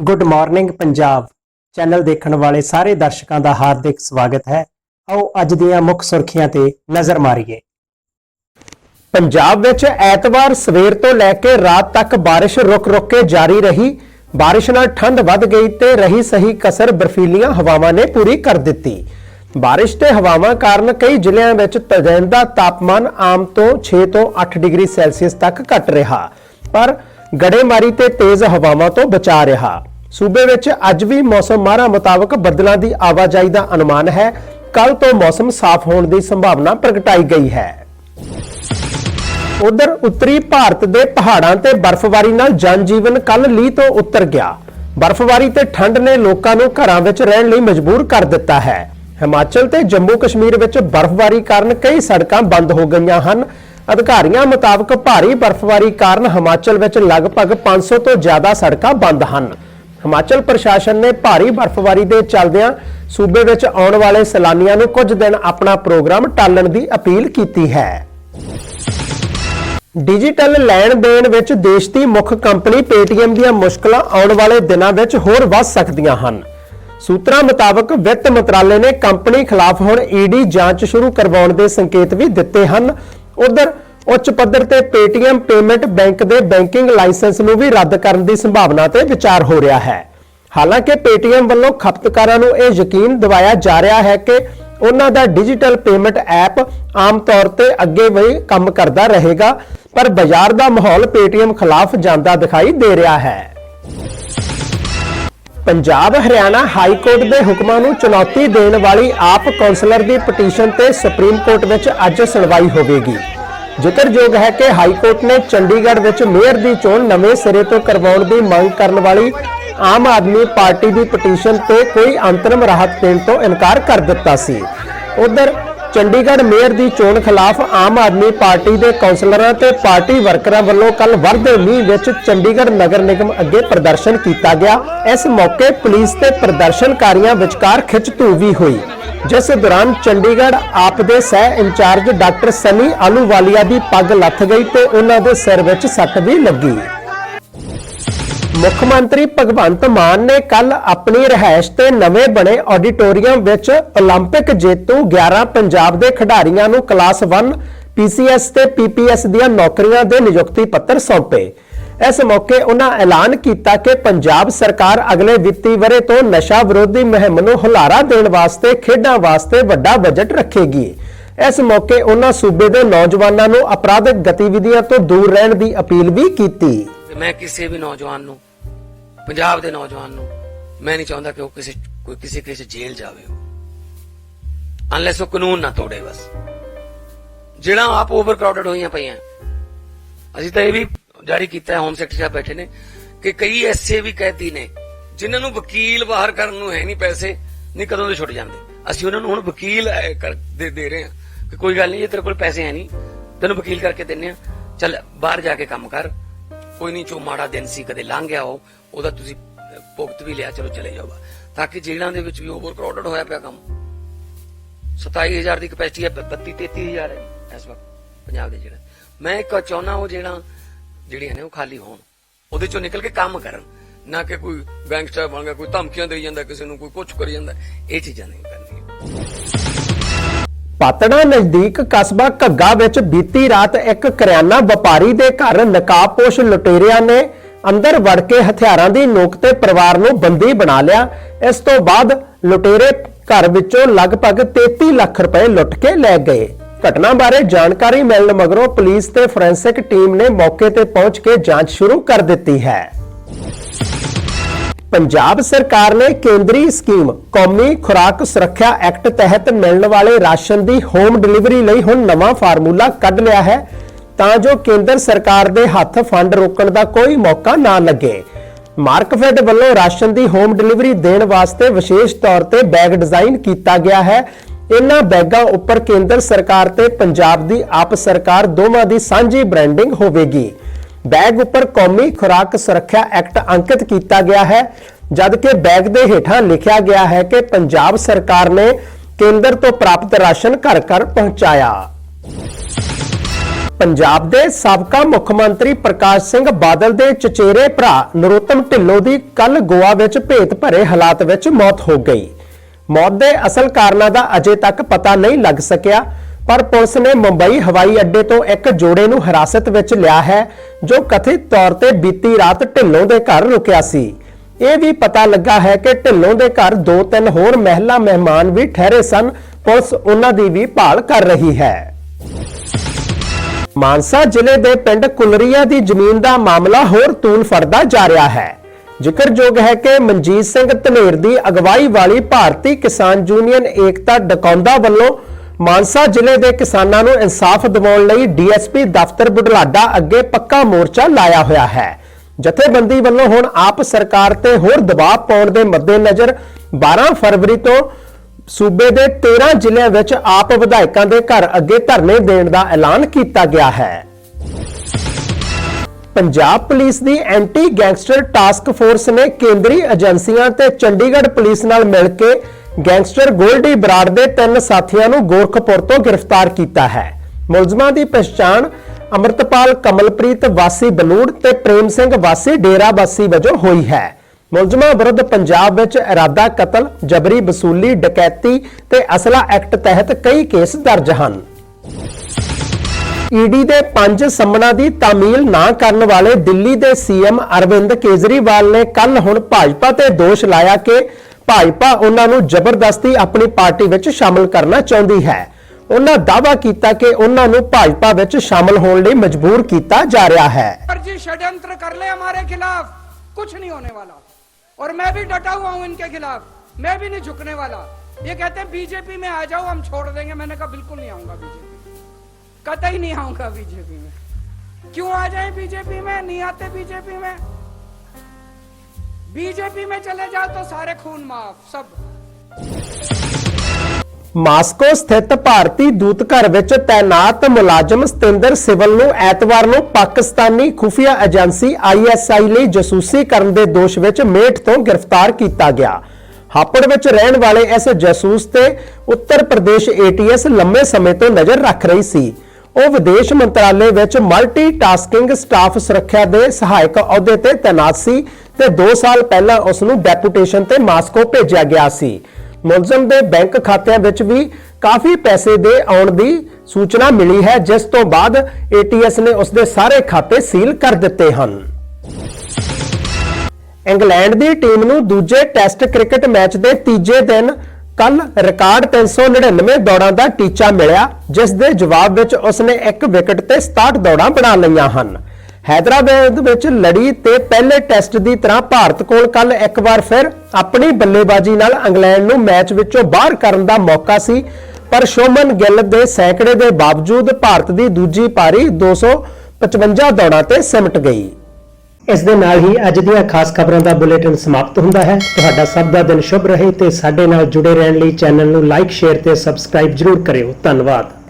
Good morning Punjab channel ਦੇਖਣ ਵਾਲੇ ਸਾਰੇ ਦਰਸ਼ਕਾਂ ਦਾ ਹਾਰਦਿਕ ਸਵਾਗਤ ਹੈ। ਆਓ ਅੱਜ ਦੀਆਂ ਮੁੱਖ ਸੁਰਖੀਆਂ ਤੇ ਨਜ਼ਰ ਮਾਰੀਏ। ਪੰਜਾਬ ਵਿੱਚ ਐਤਵਾਰ ਸਵੇਰ ਤੋਂ ਲੈ ਕੇ ਰਾਤ ਤੱਕ ਬਾਰਿਸ਼ ਰੁਕ-ਰੁਕ ਕੇ ਜਾਰੀ ਰਹੀ। ਬਾਰਿਸ਼ ਨਾਲ ਠੰਡ ਵੱਧ ਗਈ ਤੇ ਰਹੀ ਸਹੀ ਕਸਰ, ਬਰਫੀਲੀਆਂ ਹਵਾਵਾਂ ਨੇ ਪੂਰੀ ਕਰ ਦਿੱਤੀ। ਬਾਰਿਸ਼ ਤੇ ਹਵਾਵਾਂ ਕਾਰਨ ਕਈ ਜ਼ਿਲ੍ਹਿਆਂ ਵਿੱਚ ਦਿਨ ਤਾਪਮਾਨ ਆਮ ਤੋਂ 6 ਤੋਂ 8 ਡਿਗਰੀ ਸੈਲਸੀਅਸ ਤੱਕ ਘਟ ਰਿਹਾ। ਪਰ ਗੜੇਮਾਰੀ ਤੇ ਤੇਜ਼ ਹਵਾਵਾਂ ਤੋਂ ਬਚਾ ਰਿਹਾ। ਸੂਬੇ ਵਿੱਚ ਅੱਜ ਵੀ ਮੌਸਮ ਮਾਹਰਾਂ ਮੁਤਾਬਕ ਬੱਦਲਾਂ ਦੀ ਆਵਾਜਾਈ ਦਾ ਅਨੁਮਾਨ ਹੈ। ਕੱਲ ਤੋਂ ਮੌਸਮ ਸਾਫ਼ ਹੋਣ ਦੀ ਸੰਭਾਵਨਾ ਪ੍ਰਗਟਾਈ ਗਈ ਹੈ। ਉਧਰ ਉੱਤਰੀ ਭਾਰਤ ਦੇ ਪਹਾੜਾਂ ਤੇ ਬਰਫ਼ਬਾਰੀ ਨਾਲ ਜਨਜੀਵਨ ਕੱਲ ਲੀਹ ਤੋਂ ਉਤਰ ਗਿਆ। ਬਰਫ਼ਬਾਰੀ ਤੇ ਠੰਡ ਨੇ ਲੋਕਾਂ ਨੂੰ ਘਰਾਂ ਵਿੱਚ ਰਹਿਣ ਲਈ ਮਜਬੂਰ ਕਰ ਦਿੱਤਾ ਹੈ। ਹਿਮਾਚਲ ਤੇ ਜੰਮੂ ਕਸ਼ਮੀਰ ਵਿੱਚ ਬਰਫ਼ਬਾਰੀ ਕਾਰਨ ਕਈ ਸੜਕਾਂ ਬੰਦ ਹੋ ਗਈਆਂ ਹਨ। ਅਧਿਕਾਰੀਆਂ ਮੁਤਾਬਕ ਭਾਰੀ ਬਰਫ਼ਬਾਰੀ ਕਾਰਨ ਹਿਮਾਚਲ ਵਿੱਚ ਲਗਭਗ 500 ਤੋਂ ਜ਼ਿਆਦਾ ਸੜਕਾਂ ਬੰਦ ਹਨ। ਹਿਮਾਚਲ ਪ੍ਰਸ਼ਾਸਨ ਨੇ ਭਾਰੀ ਬਰਫ਼ਬਾਰੀ ਦੇ ਚੱਲਦਿਆਂ ਸੂਬੇ ਵਿੱਚ ਆਉਣ ਵਾਲੇ ਸੈਲਾਨੀਆਂ ਨੂੰ ਕੁਝ ਦਿਨ ਆਪਣਾ ਪ੍ਰੋਗਰਾਮ ਟਾਲਣ ਦੀ ਅਪੀਲ ਕੀਤੀ ਹੈ। ਡਿਜੀਟਲ ਲੈਣ ਦੇਣ ਵਿੱਚ ਦੇਸ਼ ਦੀ ਮੁੱਖ ਕੰਪਨੀ Paytm ਦੀਆਂ ਮੁਸ਼ਕਲਾਂ ਆਉਣ ਵਾਲੇ ਦਿਨਾਂ ਵਿੱਚ ਹੋਰ ਵੱਧ ਸਕਦੀਆਂ ਹਨ। ਸੂਤਰਾਂ ਮੁਤਾਬਕ ਵਿੱਤ ਮੰਤਰਾਲੇ ਨੇ ਕੰਪਨੀ ਖਿਲਾਫ ਹੁਣ ਈਡੀ ਜਾਂਚ ਸ਼ੁਰੂ ਕਰਵਾਉਣ ਦੇ ਸੰਕੇਤ ਵੀ ਦਿੱਤੇ ਹਨ। ਉਧਰ ਉੱਚ ਪੱਧਰ ਤੇ Paytm ਪੇਮੈਂਟ ਬੈਂਕ ਦੇ ਬੈਂਕਿੰਗ ਲਾਇਸੈਂਸ ਨੂੰ ਵੀ ਰੱਦ ਕਰਨ ਦੀ ਸੰਭਾਵਨਾ ਤੇ ਵਿਚਾਰ ਹੋ ਰਿਹਾ ਹੈ। ਹਾਲਾਂਕਿ ਪੇਟੀਐਮ ਵੱਲੋਂ ਖਪਤਕਾਰਾਂ ਨੂੰ ਇਹ ਯਕੀਨ ਦਿਵਾਇਆ ਜਾ ਰਿਹਾ ਹੈ ਕਿ ਉਹਨਾਂ ਦਾ ਡਿਜੀਟਲ ਪੇਮੈਂਟ ਐਪ ਆਮ ਤੌਰ ਤੇ ਅੱਗੇ ਵੀ ਕੰਮ ਕਰਦਾ ਰਹੇਗਾ, ਪਰ ਬਾਜ਼ਾਰ ਦਾ ਮਾਹੌਲ ਪੇਟੀਐਮ ਖਿਲਾਫ ਜਾਂਦਾ ਦਿਖਾਈ ਦੇ ਰਿਹਾ ਹੈ। ਪੰਜਾਬ ਹਰਿਆਣਾ ਹਾਈ ਕੋਰਟ ਦੇ ਹੁਕਮਾਂ ਨੂੰ ਚੁਣੌਤੀ ਦੇਣ ਵਾਲੀ ਆਪ ਕੌਂਸਲਰ ਦੀ ਪਟੀਸ਼ਨ ਤੇ ਸੁਪਰੀਮ ਕੋਰਟ ਵਿੱਚ ਅੱਜ ਸੁਣਵਾਈ ਹੋਵੇਗੀ। ਜ਼ਿਕਰਯੋਗ ਹੈ ਕਿ ਹਾਈ ਕੋਰਟ ਨੇ ਚੰਡੀਗੜ੍ਹ ਵਿੱਚ ਮੇਅਰ ਦੀ ਚੋਣ ਨਵੇਂ ਸਿਰੇ ਤੋਂ ਕਰਵਾਉਣ ਦੀ ਮੰਗ ਕਰਨ ਵਾਲੀ ਆਮ ਆਦਮੀ ਪਾਰਟੀ ਦੀ ਪਟੀਸ਼ਨ ਤੇ ਕੋਈ ਅੰਤਰਿਮ ਰਾਹਤ ਦੇਣ ਤੋਂ ਇਨਕਾਰ ਕਰ ਦਿੱਤਾ ਸੀ। ਉਧਰ ਚੰਡੀਗੜ੍ਹ ਮੇਅਰ ਦੀ ਚੋਣ ਖਿਲਾਫ ਆਮ ਆਦਮੀ ਪਾਰਟੀ ਦੇ ਕੌਂਸਲਰਾਂ ਤੇ ਪਾਰਟੀ ਵਰਕਰਾਂ ਵੱਲੋਂ ਕੱਲ ਵਰਦੇ ਮੀਂਹ ਵਿੱਚ ਚੰਡੀਗੜ੍ਹ ਨਗਰ ਨਿਗਮ ਅੱਗੇ ਪ੍ਰਦਰਸ਼ਨ ਕੀਤਾ ਗਿਆ। ਇਸ ਮੌਕੇ ਪੁਲਿਸ ਤੇ ਪ੍ਰਦਰਸ਼ਨਕਾਰੀਆਂ ਵਿਚਕਾਰ ਖਿੱਚਧੂ ਵੀ ਹੋਈ। ਜਿਸ ਦੌਰਾਨ ਚੰਡੀਗੜ੍ਹ ਆਪ ਦੇ ਸਹਿ ਇੰਚਾਰਜ ਡਾਕਟਰ ਸਨੀ ਆਲੂਵਾਲੀਆ ਦੀ ਪੱਗ ਲੱਥ ਗਈ ਤੇ ਉਹਨਾਂ ਦੇ ਸਿਰ ਵਿੱਚ ਸੱਟ ਵੀ ਲੱਗੀ। ਮੁੱਖ ਮੰਤਰੀ ਭਗਵੰਤ ਮਾਨ ਨੇ ਕੱਲ ਆਪਣੀ ਰਿਹਾਇਸ਼ ਤੇ ਨਵੇਂ ਬਣੇ ਆਡੀਟੋਰੀਅਮ ਵਿੱਚ 올림픽 ਜੇਤੂ 11 ਪੰਜਾਬ ਦੇ ਖਿਡਾਰੀਆਂ ਨੂੰ ਕਲਾਸ 1 ਪੀਸੀਐਸ ਤੇ ਪੀਪੀਐਸ ਦੀਆਂ ਨੌਕਰੀਆਂ ਦੇ ਨਿਯੁਕਤੀ ਪੱਤਰ ਸੌਂਪੇ ਇਸ ਮੌਕੇ ਉਹਨਾਂ ਐਲਾਨ ਕੀਤਾ ਕਿ ਪੰਜਾਬ ਸਰਕਾਰ ਅਗਲੇ ਵਿੱਤੀ ਵਰੇ ਤੋਂ ਨਸ਼ਾ ਵਿਰੋਧੀ ਮੁਹਿੰਮ ਨੂੰ ਹੁਲਾਰਾ ਦੇਣ ਵਾਸਤੇ ਖੇਡਾਂ ਵਾਸਤੇ ਵੱਡਾ ਬਜਟ ਰੱਖੇਗੀ ਇਸ ਮੌਕੇ ਉਹਨਾਂ ਸੂਬੇ ਦੇ ਨੌਜਵਾਨਾਂ ਨੂੰ ਅਪਰਾਧਿਕ ਗਤੀਵਿਧੀਆਂ ਤੋਂ ਦੂਰ ਰਹਿਣ ਦੀ ਅਪੀਲ ਵੀ ਕੀਤੀ ਕਿ ਮੈਂ ਕਿਸੇ ਵੀ ਨੌਜਵਾਨ ਨੂੰ, ਪੰਜਾਬ ਦੇ ਨੌਜਵਾਨ ਨੂੰ, ਮੈਂ ਨਹੀਂ ਚਾਹੁੰਦਾ ਕਿ ਉਹ ਕਿਸੇ, ਕੋਈ ਕਿਸੇ ਕਿਸੇ ਜੇਲ੍ਹ ਜਾਵੇ ਅਨਲੈਸ ਉਹ ਕਾਨੂੰਨ ਨਾ ਤੋੜੇ ਬਸ। ਜਿਹੜਾ ਆਪ ਓਵਰ ਕਰਾਊਡਡ ਹੋਈਆਂ ਪਈਆਂ। ਅਸੀਂ ਤਾਂ ਇਹ ਵੀ ਜਾਰੀ ਕੀਤਾ ਹੈ ਹੋਮ ਸੈਕਟਰੀ ਸਾਹਿਬ ਬੈਠੇ ਨੇ, ਕਿ ਕਈ ਐਸੇ ਵੀ ਕੈਦੀ ਨੇ, ਜਿਨ੍ਹਾਂ ਨੂੰ ਵਕੀਲ ਬਾਹਰ ਕਰਨ ਨੂੰ ਹੈ ਨਹੀਂ ਪੈਸੇ, ਨਹੀਂ ਕਦੋਂ ਦੇ ਛੁੱਟ ਜਾਂਦੇ। ਅਸੀਂ ਉਹਨਾਂ ਨੂੰ ਹੁਣ ਵਕੀਲ ਦੇ ਦੇ ਰਹੇ ਹਾਂ। ਕਿ ਕੋਈ ਗੱਲ ਨਹੀਂ, ਜੇ ਤੇਰੇ ਕੋਲ ਪੈਸੇ ਹੈ ਨਹੀਂ, ਤੈਨੂੰ ਵਕੀਲ ਕਰਕੇ ਦਿੰਨੇ ਆ ਚੱਲ, ਬਾਹਰ ਜਾ ਕੇ ਕੰਮ ਕਰ। ਕੋਈ ਨਹੀਂ ਚੋ ਮਾੜਾ ਦਿਨ ਸੀ, ਕਦੇ ਲੰਘ ਗਿਆ ਉਹ, ਉਹਦਾ ਤੁਸੀਂ ਭੁਗਤ ਵੀ ਲਿਆ, ਚਲੋ ਚਲੇ ਜਾਓ ਤਾਂ ਕਿ ਜੇਲ੍ਹਾਂ ਦੇ ਵਿੱਚ ਵੀ ਓਵਰ ਕਰਾਊਡਡ ਹੋਇਆ ਪਿਆ ਕੰਮ। 27000 ਦੀ ਕਪੈਸਿਟੀ ਹੈ 32 33000 ਹੈ ਇਸ ਵਕਤ, ਪੰਜਾਬ ਦੇ ਜਿਹੜਾ ਮੈਂ ਇੱਕ ਚਾਹੁੰਦਾ ਉਹ ਜਿਹੜਾ ਜਿਹੜੀਆਂ ਨੇ, ਉਹ ਖਾਲੀ ਹੋਣ। ਉਹਦੇ ਚੋਂ ਨਿਕਲ ਕੇ ਕੰਮ ਕਰਨ। ਨਾ ਕਿ ਕੋਈ ਗੈਂਗਸਟਰ ਬਣ ਗਿਆ, ਕੋਈ ਧਮਕੀਆਂ ਦੇਈ ਜਾਂਦਾ, ਕਿਸੇ ਨੂੰ ਕੋਈ ਕੁਝ ਕਰੀ ਜਾਂਦਾ। ਇਹ ਚੀਜ਼ਾਂ ਨਹੀਂ ਕਰਨੀਆਂ। ਪਾਤੜਾ ਨਜ਼ਦੀਕ ਕਸਬਾ ਘੱਗਾ ਵਿੱਚ ਬੀਤੀ ਰਾਤ ਇੱਕ ਕਰਿਆਨਾ ਵਪਾਰੀ ਦੇ ਘਰ ਨਕਾਬਪੋਸ਼ ਲੁਟੇਰਿਆਂ ਨੇ ਅੰਦਰ ਵੜ ਕੇ ਹਥਿਆਰਾਂ ਦੀ ਨੋਕ ਤੇ ਪਰਿਵਾਰ ਨੂੰ ਬੰਦੀ ਬਣਾ ਲਿਆ। ਇਸ ਤੋਂ ਬਾਅਦ ਲੁਟੇਰੇ ਘਰ ਵਿੱਚੋਂ ਲਗਭਗ 33 ਲੱਖ ਰੁਪਏ ਲੁੱਟ ਕੇ ਲੈ ਗਏ। ਘਟਨਾ ਬਾਰੇ ਜਾਣਕਾਰੀ ਮਿਲਣ ਮਗਰੋਂ ਪੁਲਿਸ ਤੇ ਫੋਰੈਂਸਿਕ ਟੀਮ ਨੇ ਮੌਕੇ ਤੇ ਪਹੁੰਚ ਕੇ ਜਾਂਚ ਸ਼ੁਰੂ ਕਰ ਦਿੱਤੀ ਹੈ। ਪੰਜਾਬ ਸਰਕਾਰ ਨੇ ਕੇਂਦਰੀ ਸਕੀਮ ਕੌਮੀ ਖੁਰਾਕ ਸੁਰੱਖਿਆ ਐਕਟ ਤਹਿਤ ਮਿਲਣ ਵਾਲੇ ਰਾਸ਼ਨ ਦੀ ਹੋਮ ਡਿਲੀਵਰੀ ਲਈ ਹੁਣ ਨਵਾਂ ਫਾਰਮੂਲਾ ਕੱਢ ਲਿਆ ਹੈ, ਤਾਂ ਜੋ ਕੇਂਦਰ ਸਰਕਾਰ ਦੇ ਹੱਥ ਫੰਡ ਰੋਕਣ ਦਾ ਕੋਈ ਮੌਕਾ ਨਾ ਲੱਗੇ। ਮਾਰਕਫੈਡ ਵੱਲੋਂ ਰਾਸ਼ਨ ਦੀ ਹੋਮ ਡਿਲੀਵਰੀ ਦੇਣ ਵਾਸਤੇ ਵਿਸ਼ੇਸ਼ ਤੌਰ ਤੇ ਬੈਗ ਡਿਜ਼ਾਈਨ ਕੀਤਾ ਗਿਆ ਹੈ। ਇਹਨਾਂ ਬੈਗਾਂ ਉੱਪਰ ਕੇਂਦਰ ਸਰਕਾਰ ਤੇ ਪੰਜਾਬ ਦੀ ਆਪ ਸਰਕਾਰ ਦੋਵਾਂ ਦੀ ਸਾਂਝੀ ਬ੍ਰਾਂਡਿੰਗ ਹੋਵੇਗੀ। ਬੈਗ ਉੱਪਰ ਕੌਮੀ ਖੁਰਾਕ ਸੁਰੱਖਿਆ ਐਕਟ ਅੰਕਿਤ ਕੀਤਾ ਗਿਆ ਹੈ, ਜਦਕਿ ਬੈਗ ਦੇ ਹੇਠਾਂ ਲਿਖਿਆ ਗਿਆ ਹੈ ਕਿ ਪੰਜਾਬ ਸਰਕਾਰ ਨੇ ਕੇਂਦਰ ਤੋਂ ਪ੍ਰਾਪਤ ਰਾਸ਼ਨ ਘਰ ਘਰ ਪਹੁੰਚਾਇਆ। ਪੰਜਾਬ ਦੇ ਸਾਬਕਾ ਮੁੱਖ ਮੰਤਰੀ ਪ੍ਰਕਾਸ਼ ਸਿੰਘ ਬਾਦਲ ਦੇ ਚਚੇਰੇ ਭਰਾ ਨਰੋਤਮ ਢਿੱਲੋਂ ਦੀ ਕੱਲ ਗੋਆ ਵਿੱਚ ਭੇਤ ਭਰੇ ਹਾਲਾਤ ਵਿੱਚ ਮੌਤ ਹੋ ਗਈ। ਮੌਤ ਦੇ ਅਸਲ ਕਾਰਨਾਂ ਦਾ ਅਜੇ ਤੱਕ ਪਤਾ ਨਹੀਂ ਲੱਗ ਸਕਿਆ। ਪਰ ਪੁਲਿਸ ਨੇ ਮੁੰਬਈ ਹਵਾਈ ਅੱਡੇ ਤੋਂ ਇੱਕ ਜੋੜੇ ਨੂੰ ਹਿਰਾਸਤ ਵਿੱਚ ਲਿਆ ਹੈ, ਜੋ ਕਥਿਤ ਤੌਰ ਤੇ ਬੀਤੀ ਰਾਤ ਢਿੱਲੋਂ ਦੇ ਘਰ ਰੁਕਿਆ ਸੀ। ਇਹ ਵੀ ਪਤਾ ਲੱਗਾ ਹੈ ਕਿ ਢਿੱਲੋਂ ਦੇ ਘਰ ਦੋ ਤਿੰਨ ਹੋਰ ਮਹਿਲਾ ਮਹਿਮਾਨ ਵੀ ਠਹਿਰੇ ਸਨ। ਪੁਲਿਸ ਉਹਨਾਂ ਦੀ ਵੀ ਭਾਲ ਕਰ ਰਹੀ ਹੈ। ਮਾਨਸਾ ਜ਼ਿਲ੍ਹੇ ਦੇ ਪਿੰਡ ਕੁਲਰੀਆ ਦੀ ਜ਼ਮੀਨ ਦਾ ਮਾਮਲਾ ਹੋਰ ਤੂਲ ਫੜਦਾ ਜਾ ਰਿਹਾ ਹੈ। ਜ਼ਿਕਰਯੋਗ ਹੈ ਕਿ ਮਨਜੀਤ ਸਿੰਘ ਧਨੇਰ ਦੀ ਅਗਵਾਈ ਵਾਲੀ ਭਾਰਤੀ ਕਿਸਾਨ ਯੂਨੀਅਨ ਏਕਤਾ ਡਕੌਂਦਾ ਵੱਲੋਂ ਮਾਨਸਾ ਜ਼ਿਲ੍ਹੇ ਦੇ ਕਿਸਾਨਾਂ ਨੂੰ ਇਨਸਾਫ ਦਿਵਾਉਣ ਲਈ ਡੀਐਸਪੀ ਦਫ਼ਤਰ ਬੁਢਲਾਡਾ ਅੱਗੇ ਪੱਕਾ ਮੋਰਚਾ ਲਾਇਆ ਹੋਇਆ ਹੈ। ਜਥੇਬੰਦੀ ਵੱਲੋਂ ਹੁਣ ਆਪ ਸਰਕਾਰ ਤੇ ਹੋਰ ਦਬਾਅ ਪਾਉਣ ਦੇ ਮੱਦੇਨਜ਼ਰ 12 ਫਰਵਰੀ ਤੋਂ ਸੂਬੇ ਦੇ 13 ਜ਼ਿਲ੍ਹਿਆਂ ਵਿੱਚ ਆਪ ਵਿਧਾਇਕਾਂ ਦੇ ਘਰ ਅੱਗੇ ਧਰਨੇ ਦੇਣ ਦਾ ਐਲਾਨ ਕੀਤਾ ਗਿਆ ਹੈ। ਪੰਜਾਬ ਪੁਲਿਸ ਦੀ ਐਂਟੀ ਗੈਂਗਸਟਰ ਟਾਸਕ ਫੋਰਸ ਨੇ ਕੇਂਦਰੀ ਏਜੰਸੀਆਂ ਤੇ ਚੰਡੀਗੜ੍ਹ ਪੁਲਿਸ ਨਾਲ ਮਿਲ ਕੇ ਗੈਂਗਸਟਰ ਗੋਲਡੀ ਬਰਾੜ ਦੇ ਤਿੰਨ ਸਾਥੀਆਂ ਨੂੰ ਗੋਰਖਪੁਰ ਤੋਂ ਗ੍ਰਿਫਤਾਰ ਕੀਤਾ ਹੈ। ਮੁਲਜ਼ਮਾਂ ਦੀ ਪਛਾਣ ਅਮਰਤਪਾਲ ਕਮਲਪ੍ਰੀਤ ਵਾਸੀ ਬਲੂੜ ਤੇ ਪ੍ਰੇਮ ਸਿੰਘ ਵਾਸੀ ਡੇਰਾ ਵਾਸੀ ਵਜੋਂ ਹੋਈ ਹੈ। ਮੁਲਜ਼ਮਾਂ ਵਿਰੁੱਧ ਪੰਜਾਬ ਵਿੱਚ ਇਰਾਦਾ ਕਤਲ, ਜਬਰੀ ਵਸੂਲੀ, ਡਕੈਤੀ ਤੇ ਅਸਲਾ ਐਕਟ ਤਹਿਤ ਕਈ ਕੇਸ ਦਰਜ ਹਨ। ਈਡੀ ਦੇ ਪੰਜ ਸੰਮਨਾਂ ਦੀ ਤਾਮੀਲ ਨਾ ਕਰਨ ਵਾਲੇ ਦਿੱਲੀ ਦੇ ਸੀਐਮ ਅਰਵਿੰਦ ਕੇਜਰੀਵਾਲ ਨੇ ਕੱਲ ਹੁਣ ਭਾਜਪਾ ਤੇ ਦੋਸ਼ ਲਾਇਆ ਕਿ ਭਾਜਪਾ ਉਹਨਾਂ ਨੂੰ ਜ਼ਬਰਦਸਤੀ ਆਪਣੀ ਪਾਰਟੀ ਵਿੱਚ ਸ਼ਾਮਲ ਕਰਨਾ ਚਾਹੁੰਦੀ ਹੈ ਉਹਨਾਂ ਦਾਅਵਾ ਕੀਤਾ ਕਿ ਉਹਨਾਂ ਨੂੰ ਭਾਜਪਾ ਵਿੱਚ ਸ਼ਾਮਲ ਹੋਣ ਲਈ ਮਜਬੂਰ ਕੀਤਾ ਜਾ ਰਿਹਾ ਹੈ फर्जी षड्यंत्र कर ले हमारे खिलाफ कुछ नहीं होने वाला और मैं भी डटा हुआ हूं इनके खिलाफ मैं भी नहीं झुकने वाला ये कहते हैं बीजेपी में आ जाओ हम छोड़ देंगे मैंने कहा बिल्कुल नहीं आऊंगा बीजेपी कतई नहीं आऊंगा बीजेपी में क्यों आ जाए बीजेपी में नहीं आते बीजेपी में बीजेपी में चले जाओ तो सारे खून माफ सब ਮਾਸਕੋ ਸਥਿਤ ਭਾਰਤੀ ਦੂਤਘਰ ਵਿੱਚ ਤਾਇਨਾਤ ਮੁਲਾਜ਼ਮ ਸਤਿੰਦਰ ਸਿਵਲ ਨੂੰ ਐਤਵਾਰ ਨੂੰ ਪਾਕਿਸਤਾਨੀ ਖੁਫੀਆ ਏਜੰਸੀ ਆਈਐਸਆਈ ਲਈ ਜਸੂਸੀ ਕਰਨ ਦੇ ਦੋਸ਼ ਵਿੱਚ ਮੇਟ ਤੋਂ ਗ੍ਰਿਫਤਾਰ ਕੀਤਾ ਗਿਆ ਹਾਪੜ ਵਿੱਚ ਰਹਿਣ ਵਾਲੇ ਇਸ ਜਸੂਸ ਤੇ ਉੱਤਰ ਪ੍ਰਦੇਸ਼ ਏਟੀਐਸ ਲੰਮੇ ਸਮੇਂ ਤੋਂ ਨਜ਼ਰ ਰੱਖ ਰਹੀ ਸੀ ਉਹ ਵਿਦੇਸ਼ ਮੰਤਰਾਲੇ ਵਿੱਚ ਮਲਟੀ ਟਾਸਕਿੰਗ ਸਟਾਫ ਸੁਰੱਖਿਆ ਦੇ ਸਹਾਇਕ ਅਹੁਦੇ ਤੇ ਤਾਇਨਾਤ ਸੀ ਤੇ 2 ਸਾਲ ਪਹਿਲਾਂ ਉਸ ਨੂੰ ਡੈਪੂਟੇਸ਼ਨ ਤੇ ਮਾਸਕੋ ਭੇਜਿਆ ਗਿਆ ਸੀ। ਮੁਲਜ਼ਮ ਦੇ ਬੈਂਕ ਖਾਤਿਆਂ ਵਿੱਚ ਵੀ ਕਾਫੀ ਪੈਸੇ ਦੇ ਆਉਣ ਦੀ ਸੂਚਨਾ ਮਿਲੀ ਹੈ, ਜਿਸ ਤੋਂ ਬਾਅਦ ਏਟੀਐਸ ਨੇ ਉਸ ਦੇ ਸਾਰੇ ਖਾਤੇ ਸੀਲ ਕਰ ਦਿੱਤੇ ਹਨ। ਇੰਗਲੈਂਡ ਦੀ ਟੀਮ ਨੂੰ ਦੂਜੇ ਟੈਸਟ ਕ੍ਰਿਕਟ ਮੈਚ ਦੇ ਤੀਜੇ ਦਿਨ ਕੱਲ ਰਿਕਾਰਡ 399 ਦੌੜਾਂ ਦਾ ਟੀਚਾ ਮਿਲਿਆ, ਜਿਸ ਦੇ ਜਵਾਬ ਵਿੱਚ ਉਸਨੇ ਇੱਕ ਵਿਕਟ ਤੇ 67 ਦੌੜਾਂ ਬਣਾ ਲਈਆਂ ਹਨ। ਹੈਦਰਾਬਾਦ ਵਿੱਚ ਲੜੀ ਤੇ ਪਹਿਲੇ ਟੈਸਟ ਦੀ ਤਰ੍ਹਾਂ ਭਾਰਤ ਕੋਲ ਕੱਲ ਇੱਕ ਵਾਰ ਫਿਰ ਆਪਣੀ ਬੱਲੇਬਾਜ਼ੀ ਨਾਲ ਇੰਗਲੈਂਡ ਨੂੰ ਮੈਚ ਵਿੱਚੋਂ ਬਾਹਰ ਕਰਨ ਦਾ ਮੌਕਾ ਸੀ। ਪਰ ਸ਼ੋਮਨ ਗਿੱਲ ਦੇ ਸੈਂਕੜੇ ਦੇ ਬਾਵਜੂਦ ਭਾਰਤ ਦੀ ਦੂਜੀ ਪਾਰੀ 255 ਦੌੜਾਂ ਤੇ ਸਿਮਟ ਗਈ। ਇਸ ਦੇ ਨਾਲ ਹੀ ਅੱਜ ਦੀਆਂ ਖਾਸ ਖਬਰਾਂ ਦਾ ਬੁਲੇਟਿਨ ਸਮਾਪਤ ਹੁੰਦਾ ਹੈ। ਤੁਹਾਡਾ ਸਭ ਦਾ ਦਿਨ ਸ਼ੁਭ ਰਹੇ ਤੇ ਸਾਡੇ ਨਾਲ ਜੁੜੇ ਰਹਿਣ ਲਈ ਚੈਨਲ ਨੂੰ ਲਾਈਕ, ਸ਼ੇਅਰ ਤੇ ਸਬਸਕ੍ਰਾਈਬ ਜਰੂਰ ਕਰਿਓ। ਧੰਨਵਾਦ।